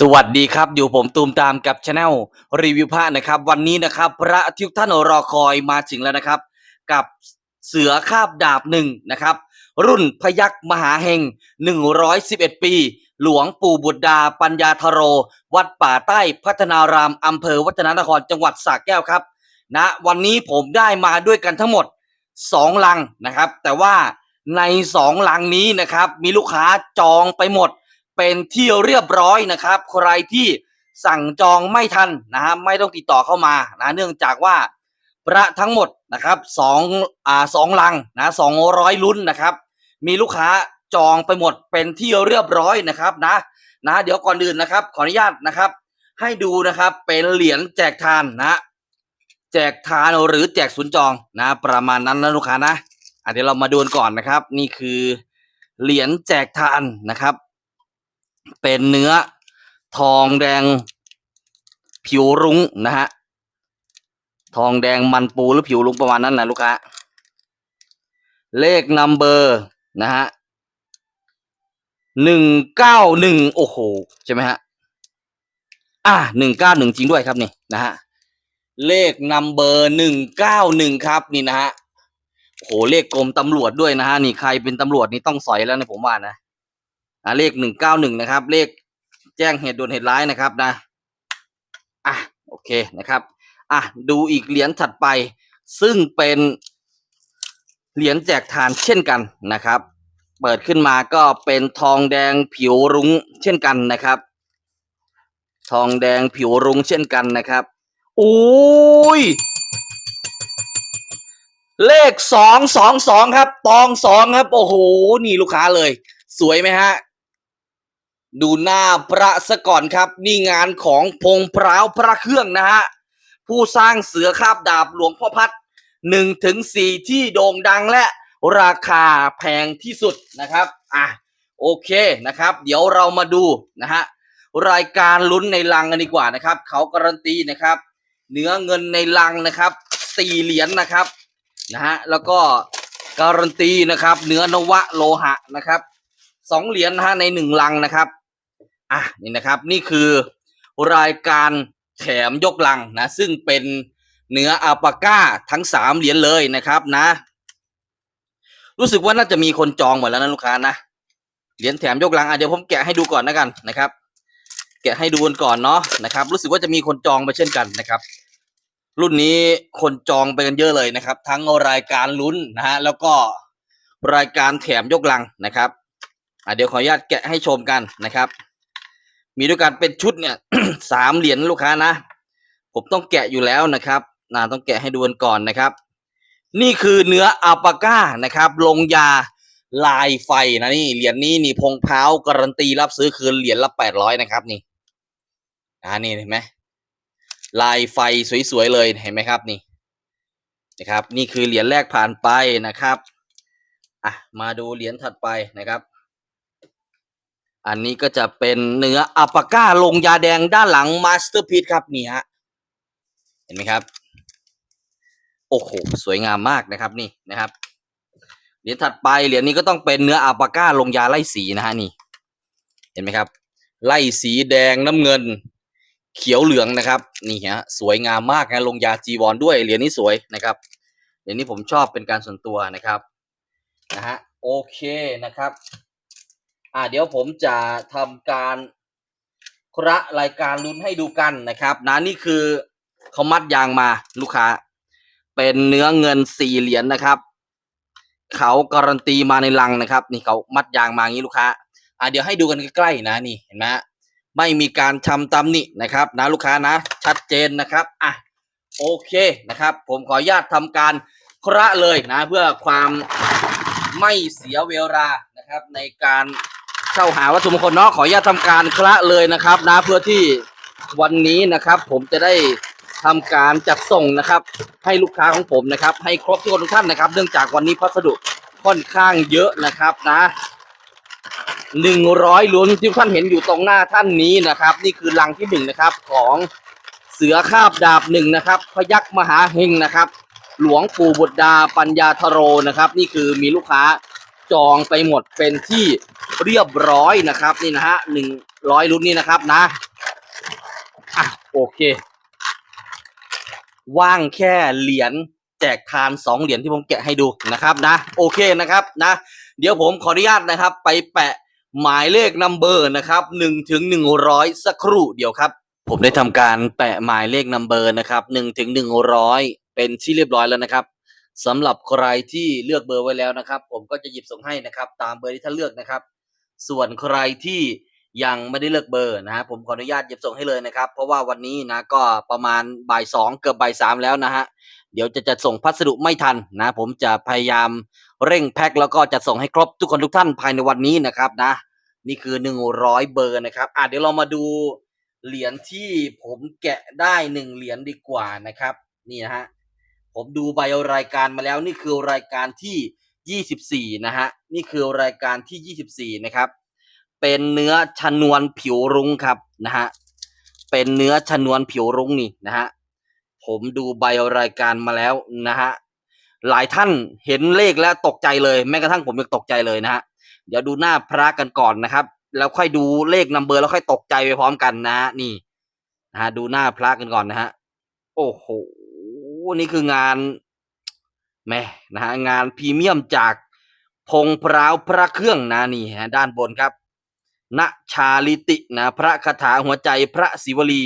สวัสดีครับอยู่ผมตูมตามกับช anel รีวิวพระนะครับ วันนี้นะครับ พระทุกท่านรอคอยมาถึงแล้วนะครับ กับเสือคาบดาบหนึ่งนะครับ รุ่นพยักมหาเฮง111 ปี หลวงปู่บุตรดาปัญญาธโร วัดป่าใต้พัฒนารามอำเภอวัฒนานครจังหวัดสระแก้วครับนะวันนี้ผมได้มาด้วยกันทั้งหมด 2 ลังนะครับ แต่ว่าใน 2 ลังนี้นะครับ มีลูกค้าจองไปหมด เป็นที่เรียบร้อยนะครับ ใครที่สั่งจองไม่ทันนะฮะไม่ต้องติดต่อเข้ามานะเนื่องจากว่าพระทั้งหมดนะครับสองอ่าสองลังนะสองร้อยลุ้นนะครับ มีลูกค้าจองไปหมดเป็นที่เรียบร้อยนะครับนะนะเดี๋ยวก่อนอื่นนะครับ ขออนุญาตนะครับ ให้ดูนะครับเป็นเหรียญแจกทานนะแจกทานหรือแจกศูนย์จองนะ ประมาณนั้นนะลูกค้านะอะเดี๋ยวเรามาดูกันก่อนนะครับ นี่คือเหรียญแจกทานนะครับ เป็นเนื้อทองแดงผิวรุ้งนะฮะ ทองแดงมันปูหรือผิวรุ้งประมาณนั้นนะลูกค้า เลขนัมเบอร์นะฮะหนึ่งเก้าหนึ่งโอ้โห ใช่ไหมฮะ อะหนึ่งเก้าหนึ่งจริงด้วยครับนี่นะฮะ เลขนัมเบอร์หนึ่งเก้าหนึ่งครับนี่นะฮะโอ้โหเลขกรมตำรวจด้วยนะฮะ นี่ใครเป็นตำรวจนี่ต้องสอยแล้วนะผมว่านะ อ่าเลขหนึ่งเก้าหนึ่งนะครับ เลขแจ้งเหตุด่วนเหตุร้ายนะครับนะอะโอเคนะครับอะดูอีกเหรียญถัดไปซึ่งเป็นเหรียญแจกทานเช่นกันนะครับ เปิดขึ้นมาก็เป็นทองแดงผิวรุ้งเช่นกันนะครับ ทองแดงผิวรุ้งเช่นกันนะครับโอ้ยเลขสองสองสองครับ ตองสองครับ โอ้โห นี่ลูกค้าเลย สวยไหมฮะ ดูหน้าพระสะก่อนครับ นี่งานของพงพร้าวพระเครื่องนะฮะ ผู้สร้างเสือคาบดาบหลวงพ่อพัดหนึ่งถึงสี่ที่โด่งดังและราคาแพงที่สุดนะครับอะโอเคนะครับ เดี๋ยวเรามาดูนะฮะรายการลุ้นในลังกันดีกว่านะครับ เขาการันตีนะครับ เนื้อเงินในลังนะครับสี่เหรียญนะครับนะฮะแล้วก็การันตีนะครับ เนื้อนวะโลหะนะครับสองเหรียญนะฮะในหนึ่งลังนะครับ อะนี่นะครับนี่คือรายการแถมยกลังนะซึ่งเป็นเนื้ออัลปาก้าทั้งสามเหรียญเลยนะครับนะ รู้สึกว่าน่าจะมีคนจองหมดแล้วนะลูกค้านะเหรียญแถมยกลังอะเดี๋ยวผมแกะให้ดูก่อนนะกันนะครับ แกะให้ดูกันก่อนเนาะนะครับ รู้สึกว่าจะมีคนจองไปเช่นกันนะครับ รุ่นนี้คนจองไปกันเยอะเลยนะครับ ทั้งรายการลุ้นนะฮะแล้วก็รายการแถมยกลังนะครับอะเดี๋ยวขออนุญาตแกะให้ชมกันนะครับ มีด้วยกันเป็นชุดเนี่ยสามเหรียญลูกค้านะ ผมต้องแกะอยู่แล้วนะครับนะต้องแกะให้ดูกันก่อนนะครับ นี่คือเนื้ออัลปาก้านะครับ ลงยาลายไฟนะนี่เหรียญนี้นี่พงเพ้าการันตีรับซื้อคืนเหรียญละแปดร้อยนะครับนี่อ่านี่เห็นไหมลายไฟสวยๆเลยเห็นไหมครับนี่นะครับ นี่คือเหรียญแรกผ่านไปนะครับอะมาดูเหรียญถัดไปนะครับ อันนี้ก็จะเป็นเนื้ออัปาก้าลงยาแดงด้านหลังมาสเตอร์พี e ครับนี่ฮะเห็นไหมครับ โอ้โห สวยงามมากนะครับนี่นะครับเหรียญถัดไปเหรียญนี้ก็ต้องเป็นเนื้ออัปาก้าลงยาไล่สีนะฮะนี่ เห็นไหมครับ ไล่สีแดงน้ำเงิน เขียวเหลืองนะครับ นี่ฮะสวยงามมากนะลงยาจีวรด้วยเหรียญนี้สวยนะครับเหรียญนี้ผมชอบเป็นการส่วนตัวนะครับนะฮะโอเคนะครับ อ่าเดี๋ยวผมจะทำการคระรายการลุ้นให้ดูกันนะครับนะนี่คือเขามัดยางมาลูกค้า เป็นเนื้อเงินสี่เหรียญนะครับเขาการันตีมาในลังนะครับ นี่เขามัดยางมาอย่างนี้ลูกค้าอ่าเดี๋ยวให้ดูกันใกล้ๆนะนี่เห็นไหมไม่มีการทำตำหนินะครับ นะลูกค้านะ ชัดเจนนะครับอะโอเคนะครับ ผมขออนุญาตทำการคระเลยนะ เพื่อความไม่เสียเวลานะครับในการ เข้าหาวัตถุมงคลเนาะขออนุญาตทำการคละเลยนะครับนะเพื่อที่วันนี้นะครับ ผมจะได้ทำการจัดส่งนะครับ ให้ลูกค้าของผมนะครับ ให้ครบทุกคนทุกท่านนะครับ เนื่องจากวันนี้พัสดุค่อนข้างเยอะนะครับนะหนึ่งร้อยลุ้นที่ท่านเห็นอยู่ตรงหน้าท่านนี้นะครับ นี่คือลังที่หนึ่งนะครับของเสือคาบดาบหนึ่งนะครับ พยักมหาเฮงนะครับ หลวงปู่บุตรดาปัญญาธโรนะครับ นี่คือมีลูกค้า จองไปหมดเป็นที่เรียบร้อยนะครับนี่นะฮะหนึ่งร้อยรุ่นนี้นะครับนะอะโอเค ว่างแค่เหรียญแจกทานสองเหรียญที่ผมแกะให้ดูนะครับนะ โอเคนะครับนะ เดี๋ยวผมขออนุญาตนะครับ ไปแปะหมายเลขนัมเบอร์นะครับหนึ่งถึงหนึ่งร้อยสักครู่เดียวครับ ผมได้ทำการแปะหมายเลขนัมเบอร์นะครับหนึ่งถึงหนึ่งร้อยเป็นที่เรียบร้อยแล้วนะครับ สำหรับใครที่เลือกเบอร์ไว้แล้วนะครับ ผมก็จะหยิบส่งให้นะครับ ตามเบอร์ที่ท่านเลือกนะครับ ส่วนใครที่ยังไม่ได้เลือกเบอร์นะฮะผมขออนุญาตหยิบส่งให้เลยนะครับ เพราะว่าวันนี้นะก็ประมาณบ่ายสองเกือบบ่ายสามแล้วนะฮะเดี๋ยวจะจะส่งพัสดุไม่ทันนะ ผมจะพยายามเร่งแพ็คแล้วก็จะส่งให้ครบทุกคนทุกท่านภายในวันนี้นะครับนะ นี่คือหนึ่งร้อยเบอร์นะครับอะเดี๋ยวเรามาดูเหรียญที่ผมแกะได้หนึ่งเหรียญดีกว่านะครับ นี่นะฮะ ผมดูใบรายการมาแล้วนี่คือรายการที่ยี่สิบสี่นะฮะ นี่คือรายการที่ยี่สิบสี่นะครับ เป็นเนื้อชนวนผิวรุ้งครับนะฮะ เป็นเนื้อชนวนผิวรุ้งนี่นะฮะ ผมดูใบรายการมาแล้วนะฮะ หลายท่านเห็นเลขแล้วตกใจเลยแม้กระทั่งผมยังตกใจเลยนะฮะ เดี๋ยวดูหน้าพระกันก่อนนะครับ แล้วค่อยดูเลขนัมเบอร์แล้วค่อยตกใจไปพร้อมกันนะฮะ นี่นะฮะ ดูหน้าพระกันก่อนนะฮะ โอ้โห นี่คืองานแม่นะฮะงานพรีเมียมจากพงพร้าวพระเครื่องนะนี่ฮะด้านบนครับณชาลิตินะพระคาถาหัวใจพระศิวลี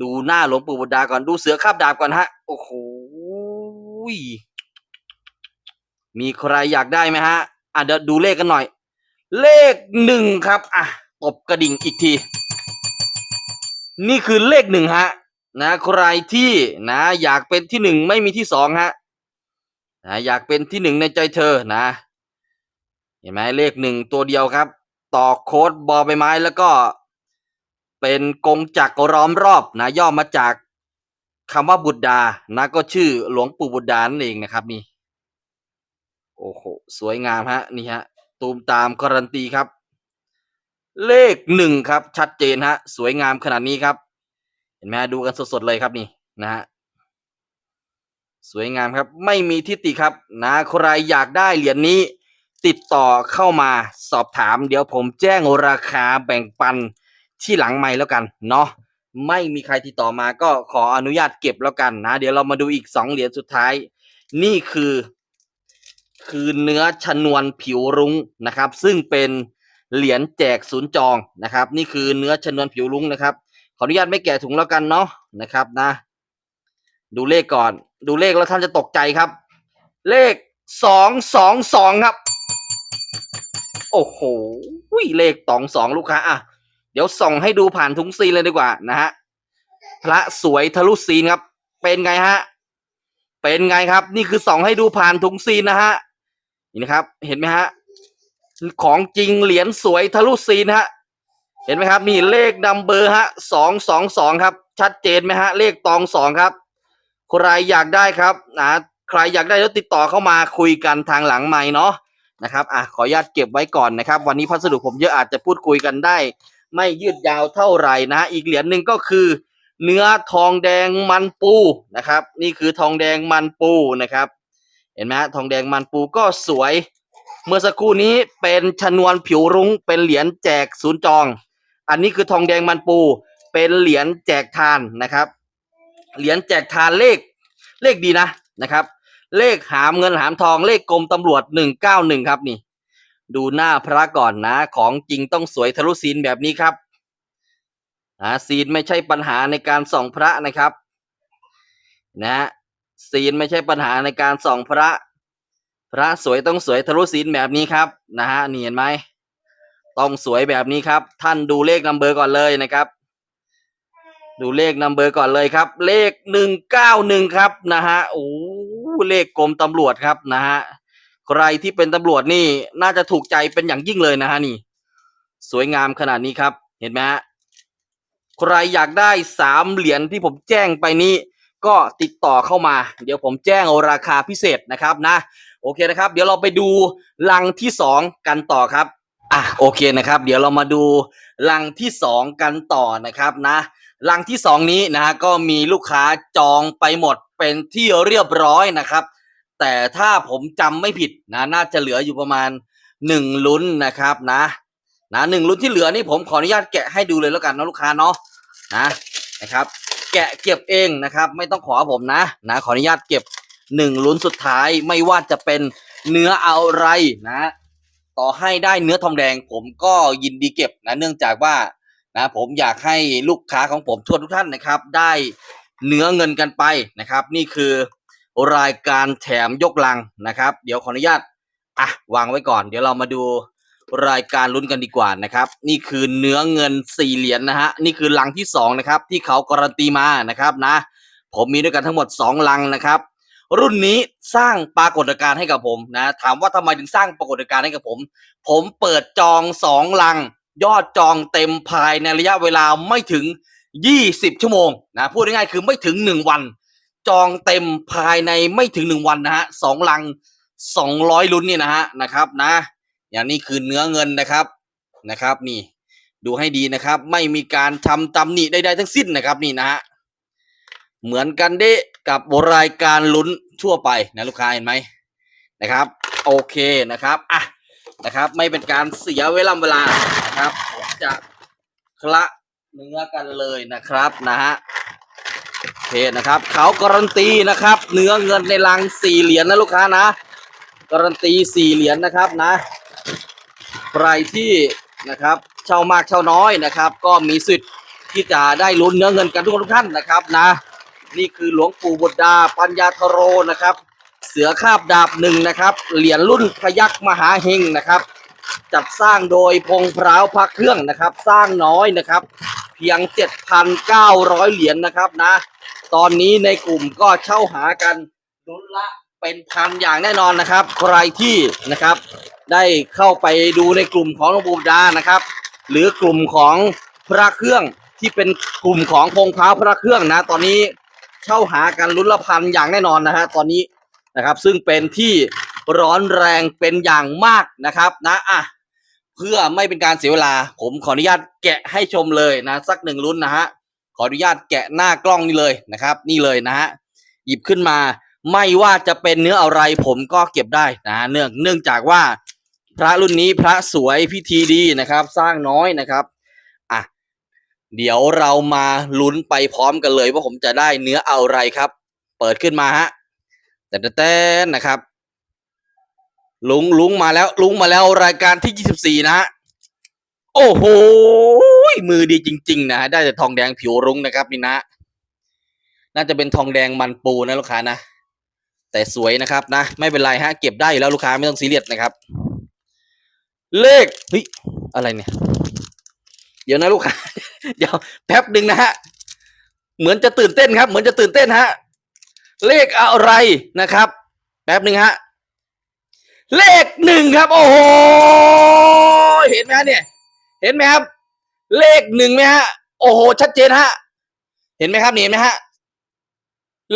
ดูหน้าหลวงปู่บุดาก่อนดูเสือคาบดาบก่อนฮะ โอ้โหมีใครอยากได้ไหมฮะ อะเดี๋ยวดูเลขกันหน่อย เลขหนึ่งครับ อะตบกระดิ่งอีกที นี่คือเลขหนึ่งฮะ นะใครที่นะอยากเป็นที่หนึ่งไม่มีที่สองฮะนะอยากเป็นที่หนึ่งในใจเธอนะ เห็นไหมเลขหนึ่งตัวเดียวครับ ต่อโค้ดบอใบไม้แล้วก็เป็นกงจักรล้อมรอบนะย่อมาจากคำว่าบุตรดานะก็ชื่อหลวงปู่บุตรดานั่นเองนะครับนี่โอ้โหสวยงามฮะนี่ฮะตูมตามการันตีครับ เลขหนึ่งครับชัดเจนฮะสวยงามขนาดนี้ครับ ห็นไหมดูกันสดๆเลยครับนี่นะฮะสวยงามครับ ไม่มีทิฏฐิครับ นะใครอยากได้เหรียญนี้ ติดต่อเข้ามาสอบถาม เดี๋ยวผมแจ้งราคาแบ่งปันที่หลังไม่แล้วกันเนาะไม่มีใครติดต่อมาก็ขออนุญาตเก็บแล้วกันนะ เดี๋ยวเรามาดูอีกสองเหรียญสุดท้าย นี่คือ คือเนื้อชนวนผิวรุ้งนะครับ ซึ่งเป็นเหรียญแจกศูนย์จองนะครับ นี่คือเนื้อชนวนผิวรุ้งนะครับ ขออนุญาตไม่แกะถุงแล้วกันเนาะนะครับนะ ดูเลขก่อน ดูเลขแล้วท่านจะตกใจครับ เลขสองสองสองครับ โอ้โหเลขตองสองลูกค้าอะเดี๋ยวส่องให้ดูผ่านถุงซีนเลยดีกว่านะฮะพระสวยทะลุซีนครับ เป็นไงฮะ เป็นไงครับ นี่คือส่องให้ดูผ่านถุงซีนนะฮะนี่นะครับ เห็นไหมฮะ ของจริงเหรียญสวยทะลุซีนฮะ เห็นไหมครับ นี่เลขนัมเบอร์ฮะสองสองสองครับ ชัดเจนไหมฮะ เลขตองสองครับ ใครอยากได้ครับนะใครอยากได้แล้วติดต่อเข้ามาคุยกันทางหลังไม้เนาะนะครับอะขออนุญาตเก็บไว้ก่อนนะครับ วันนี้พัสดุผมเยอะอาจจะพูดคุยกันได้ ไม่ยืดยาวเท่าไหร่นะ อีกเหรียญหนึ่งก็คือ เนื้อทองแดงมันปูนะครับ นี่คือทองแดงมันปูนะครับ เห็นไหมทองแดงมันปูก็สวย เมื่อสักครู่นี้เป็นชนวนผิวรุ้งเป็นเหรียญแจกศูนย์จอง อันนี้คือทองแดงมันปู เป็นเหรียญแจกทานนะครับ เหรียญแจกทานเลขเลขดีนะนะครับ เลขหามเงินหามทองเลขกรมตำรวจหนึ่งเก้าหนึ่งครับนี่ ดูหน้าพระก่อนนะ ของจริงต้องสวยทะลุซีนแบบนี้ครับนะซีนไม่ใช่ปัญหาในการส่องพระนะครับ นะซีนไม่ใช่ปัญหาในการส่องพระ พระสวยต้องสวยทะลุซีนแบบนี้ครับ นะฮะนี่เห็นไหม ต้องสวยแบบนี้ครับ ท่านดูเลขนัมเบอร์ก่อนเลยนะครับ ดูเลขนัมเบอร์ก่อนเลยครับ เลขหนึ่งเก้าหนึ่งครับนะฮะโอ้เลขกรมตำรวจครับนะฮะใครที่เป็นตำรวจนี่น่าจะถูกใจเป็นอย่างยิ่งเลยนะฮะนี่ สวยงามขนาดนี้ครับ เห็นไหมฮะใครอยากได้สามเหรียญที่ผมแจ้งไปนี้ก็ติดต่อเข้ามา เดี๋ยวผมแจ้งราคาพิเศษนะครับนะ โอเคนะครับ เดี๋ยวเราไปดูลังที่สองกันต่อครับ อะโอเคนะครับ เดี๋ยวเรามาดูลังที่สองกันต่อนะครับนะลังที่สองนี้นะฮะก็มีลูกค้าจองไปหมดเป็นที่เรียบร้อยนะครับ แต่ถ้าผมจำไม่ผิดนะน่าจะเหลืออยู่ประมาณหนึ่งลุ้นนะครับนะนะหนึ่งลุ้นที่เหลือนี่ผมขออนุญาตแกะให้ดูเลยแล้วกันนะลูกค้าเนาะนะนะครับ แกะเก็บเองนะครับ ไม่ต้องขอผมนะนะขออนุญาตเก็บหนึ่งลุ้นสุดท้ายไม่ว่าจะเป็นเนื้ออะไรนะ ต่อให้ได้เนื้อทองแดง ผมก็ยินดีเก็บนะเนื่องจากว่านะผมอยากให้ลูกค้าของผมทั่วทุกท่านนะครับ ได้เนื้อเงินกันไปนะครับ นี่คือรายการแถมยกลังนะครับ เดี๋ยวขออนุญาตอะวางไว้ก่อน เดี๋ยวเรามาดูรายการลุ้นกันดีกว่านะครับ นี่คือเนื้อเงินสี่เหรียญนะฮะนี่คือลังที่สองนะครับที่เขาการันตีมานะครับนะ ผมมีด้วยกันทั้งหมดสองลังนะครับ รุ่นนี้สร้างปรากฏการณ์ให้กับผมนะถามว่าทำไมถึงสร้างปรากฏการณ์ให้กับผม ผมเปิดจองสองลัง ยอดจองเต็มภายในระยะเวลาไม่ถึง 20 ชั่วโมงนะพูดง่ายๆคือไม่ถึง 1 วัน จองเต็มภายในไม่ถึง 1 วันนะฮะสองลัง 200 ลุ้นนี่นะฮะนะครับนะ อย่างนี้คือเนื้อเงินนะครับนะครับนี่ดูให้ดีนะครับ ไม่มีการทำตำหนิใดๆทั้งสิ้นนะครับนี่นะฮะเหมือนกันเด้กับรายการลุ้น ทั่วไปนะลูกค้าเห็นไหมนะครับ โอเคนะครับอะนะครับ ไม่เป็นการเสียเวลาเวลานะครับผมจะคละเนื้อกันเลยนะครับนะฮะโอเคนะครับ เขาการันตีนะครับ เนื้อเงินในลังสี่เหรียญนะลูกค้านะการันตีสี่เหรียญนะครับนะใครที่นะครับเช่ามากเช่าน้อยนะครับ ก็มีสิทธิ์ที่จะได้ลุ้นเนื้อเงินกันทุกคนทุกท่านนะครับนะ นี่คือหลวงปู่บุตรดาปัญญาทโรนะครับ เสือคาบดาบหนึ่งนะครับ เหรียญรุ่นพยักมหาเฮงนะครับ จัดสร้างโดยพงพร้าวพระเครื่องนะครับ สร้างน้อยนะครับ เพียง 7,900 เหรียญนะครับนะ ตอนนี้ในกลุ่มก็เช่าหากันลุ้นละเป็นพันอย่างแน่นอนนะครับ ใครที่นะครับ ได้เข้าไปดูในกลุ่มของหลวงปู่บุตรดานะครับ หรือกลุ่มของพระเครื่องที่เป็นกลุ่มของพงพร้าวพระเครื่องนะ ตอนนี้ เช่าหากันลุ้นละพันอย่างแน่นอนนะฮะตอนนี้นะครับซึ่งเป็นที่ร้อนแรงเป็นอย่างมากนะครับนะอะเพื่อไม่เป็นการเสียเวลา ผมขออนุญาตแกะให้ชมเลยนะ สักหนึ่งลุ้นนะฮะขออนุญาตแกะหน้ากล้องนี่เลยนะครับ นี่เลยนะฮะหยิบขึ้นมา ไม่ว่าจะเป็นเนื้ออะไรผมก็เก็บได้นะเนื่องเนื่องจากว่าพระรุ่นนี้พระสวยพิธีดีนะครับ สร้างน้อยนะครับ เดี๋ยวเรามาลุ้นไปพร้อมกันเลยว่าผมจะได้เนื้ออะไรครับ เปิดขึ้นมาฮะแต่แต่นะครับ ลุงลุงมาแล้วลุงมาแล้วรายการที่ 24 นะฮะโอ้โหมือดีจริง ๆ นะได้แต่ทองแดงผิวรุ้งนะครับนี่นะ น่าจะเป็นทองแดงมันปูนะลูกค้านะแต่สวยนะครับนะ ไม่เป็นไรฮะเก็บได้อยู่แล้วลูกค้าไม่ต้องซีเรียสนะครับ เลขเฮ้ยอะไรเนี่ย เดี๋ยวนะลูกค้าเดี๋ยวแป๊บหนึ่งนะฮะเหมือนจะตื่นเต้นครับ เหมือนจะตื่นเต้นฮะเลขอะไรนะครับ แป๊บหนึ่งฮะเลขหนึ่งครับ โอ้โหเห็นไหมฮะเนี่ย เห็นไหมครับ เลขหนึ่งไหมฮะโอ้โห ชัดเจนฮะเห็นไหมครับเห็นไหมฮะ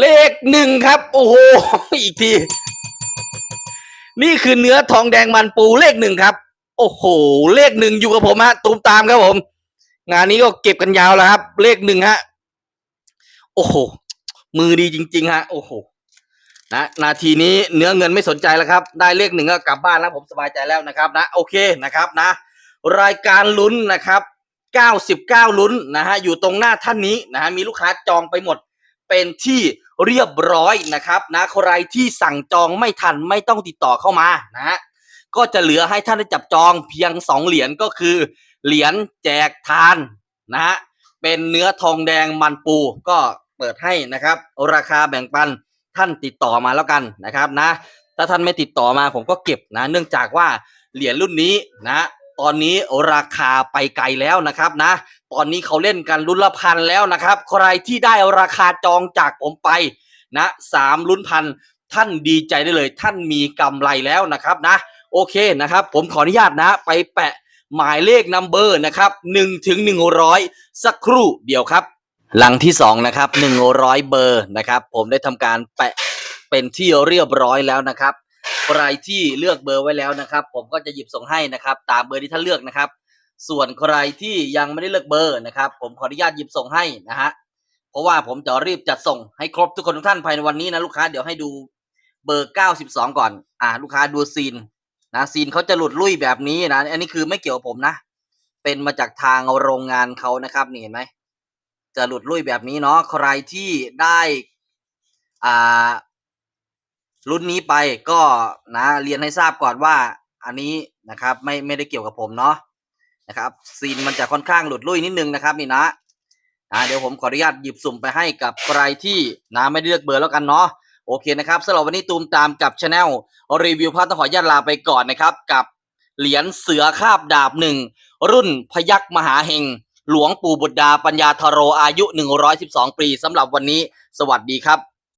เลขหนึ่งครับ โอ้โหอีกที นี่คือเนื้อทองแดงมันปูเลขหนึ่งครับ โอ้โห เลขหนึ่งอยู่กับผมฮะตูมตามครับผม งานนี้ก็เก็บกันยาวแล้วครับ เลขหนึ่งฮะ โอ้โห มือดีจริง ๆ ฮะ โอ้โห นะนาทีนี้เนื้อเงินไม่สนใจแล้วครับ ได้เลขหนึ่งก็กลับบ้านแล้วผมสบายใจแล้วนะครับ นะ โอเคนะครับนะ รายการลุ้นนะครับ99 ลุ้นนะฮะอยู่ตรงหน้าท่านนี้นะฮะมีลูกค้าจองไปหมดเป็นที่เรียบร้อยนะครับนะใครที่สั่งจองไม่ทันไม่ต้องติดต่อเข้ามานะฮะก็จะเหลือให้ท่านได้จับจองเพียงสองเหรียญก็คือ เหรียญแจกทานนะฮะเป็นเนื้อทองแดงมันปูก็เปิดให้นะครับ ราคาแบ่งปันท่านติดต่อมาแล้วกันนะครับนะ ถ้าท่านไม่ติดต่อมาผมก็เก็บนะ เนื่องจากว่าเหรียญรุ่นนี้นะตอนนี้ราคาไปไกลแล้วนะครับนะ ตอนนี้เขาเล่นกันรุ่นละพันแล้วนะครับ ใครที่ได้ราคาจองจากผมไปนะสามรุ่นพันท่านดีใจได้เลย ท่านมีกำไรแล้วนะครับนะ โอเคนะครับ ผมขออนุญาตนะ ไปแปะ หมายเลขนัมเบอร์นะครับหนึ่งถึงหนึ่งร้อยสักครู่เดียวครับ หลังที่สองนะครับหนึ่งร้อยเบอร์นะครับ ผมได้ทำการแปะเป็นที่เรียบร้อยแล้วนะครับใครที่เลือกเบอร์ไว้แล้วนะครับ ผมก็จะหยิบส่งให้นะครับ ตามเบอร์ที่ท่านเลือกนะครับ ส่วนใครที่ยังไม่ได้เลือกเบอร์นะครับ ผมขออนุญาตหยิบส่งให้นะฮะเพราะว่าผมจะรีบจัดส่งให้ครบทุกคนทุกท่านภายในวันนี้นะลูกค้าเดี๋ยวให้ดูเบอร์เก้าสิบสองก่อน อ่า ลูกค้าดูซีน นะซีนเขาจะหลุดลุ่ยแบบนี้นะ อันนี้คือไม่เกี่ยวกับผมนะ เป็นมาจากทางโรงงานเขานะครับนี่เห็นไหมจะหลุดลุ่ยแบบนี้เนาะใครที่ได้อ่ารุ่นนี้ไปก็นะเรียนให้ทราบก่อนว่า อันนี้นะครับ ไม่ไม่ได้เกี่ยวกับผมเนาะนะครับซีนมันจะค่อนข้างหลุดลุ่ยนิดนึงนะครับ นี่นะอ่าเดี๋ยวผมขออนุญาตหยิบสุ่มไปให้กับใครที่นะไม่ได้เลือกเบอร์แล้วกันเนาะ โอเคนะครับสำหรับวันนี้ตูมตามกับช anel รีวิวพระต้องขอญาตลาไปก่อนนะครับ กับเหรียญเสือคาบดาบหนึ่งรุ่นพยักมหาเฮงหลวงปู่บุตรดาปัญญาทโรอายุ 112 ปีสำหรับวันนี้ สวัสดีครับ